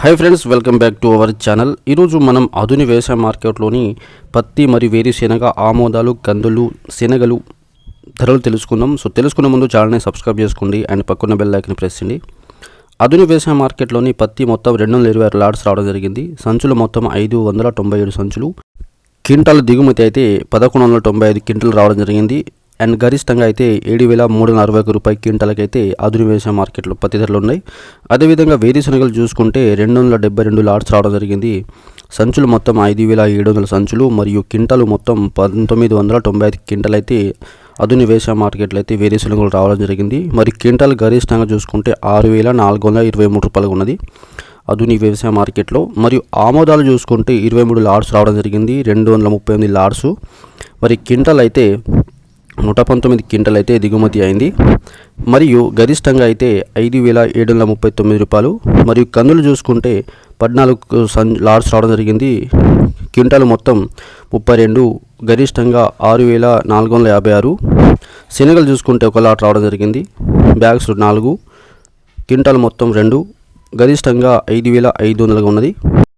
Hi friends welcome back to our channel ఈరోజు మనం ఆధునిక వ్యవసాయ మార్కెట్లోని పత్తి మరియు వేరుశెనగ ఆమోదాలు కందులు శనగలు ధరలు తెలుసుకుందాం. సో తెలుసుకునే ముందు ఛానల్ని సబ్స్క్రైబ్ చేసుకోండి అండ్ పక్కన బెల్ ఐకన్ ప్రెస్ చేయండి. ఆధునిక వ్యవసాయ మార్కెట్లోని పత్తి మొత్తం రెండు వందల ఇరవై ఆరు లాడ్స్ రావడం జరిగింది. సంచులు మొత్తం ఐదు వందల తొంభై ఏడు సంచులు. క్వింటాల్ దిగుమతి అయితే పదకొండు వందల తొంభై ఐదు క్వింటల్ రావడం జరిగింది. అండ్ గరిష్టంగా అయితే ఏడు వేల మూడు వందల అరవై ఒక రూపాయి క్వింటాలకి అయితే ఆధునిక వ్యవసాయ మార్కెట్లో పత్తి ధరలు ఉన్నాయి. అదేవిధంగా వేరుశనగలు చూసుకుంటే రెండు వందల డెబ్బై రెండు లాట్స్ రావడం జరిగింది. సంచులు మొత్తం ఐదు వేల ఏడు వందల సంచులు మరియు క్వింటాలు మొత్తం పంతొమ్మిది వందల తొంభై ఐదు క్వింటల్ అయితే అదుని వ్యవసాయ మార్కెట్లో అయితే వేరుశనగలు రావడం జరిగింది. మరి క్వింటాల్ గరిష్టంగా చూసుకుంటే ఆరు వేల నాలుగు వందల ఇరవై మూడు రూపాయలు ఉన్నది అదుని వ్యవసాయ మార్కెట్లో. మరియు ఆమోదాలు చూసుకుంటే ఇరవై మూడు లాడ్స్ రావడం జరిగింది. రెండు వందల ముప్పై ఎనిమిది లాడ్స్ మరి క్వింటాల్ అయితే నూట పంతొమ్మిది క్వింటల్ అయితే దిగుమతి అయింది. మరియు గరిష్టంగా అయితే ఐదు వేల ఏడు వందల ముప్పై తొమ్మిది రూపాయలు. మరియు కందులు చూసుకుంటే పద్నాలుగు సన్ లాడ్స్ రావడం జరిగింది. క్వింటాల్ మొత్తం ముప్పై రెండు గరిష్టంగా ఆరు వేల నాలుగు వందల యాభై ఆరు. శనగలు చూసుకుంటే ఒక లాట్ రావడం జరిగింది. బ్యాగ్స్ నాలుగు క్వింటాల్ మొత్తం రెండు గరిష్టంగా ఐదు వేల ఐదు వందలుగా ఉన్నది.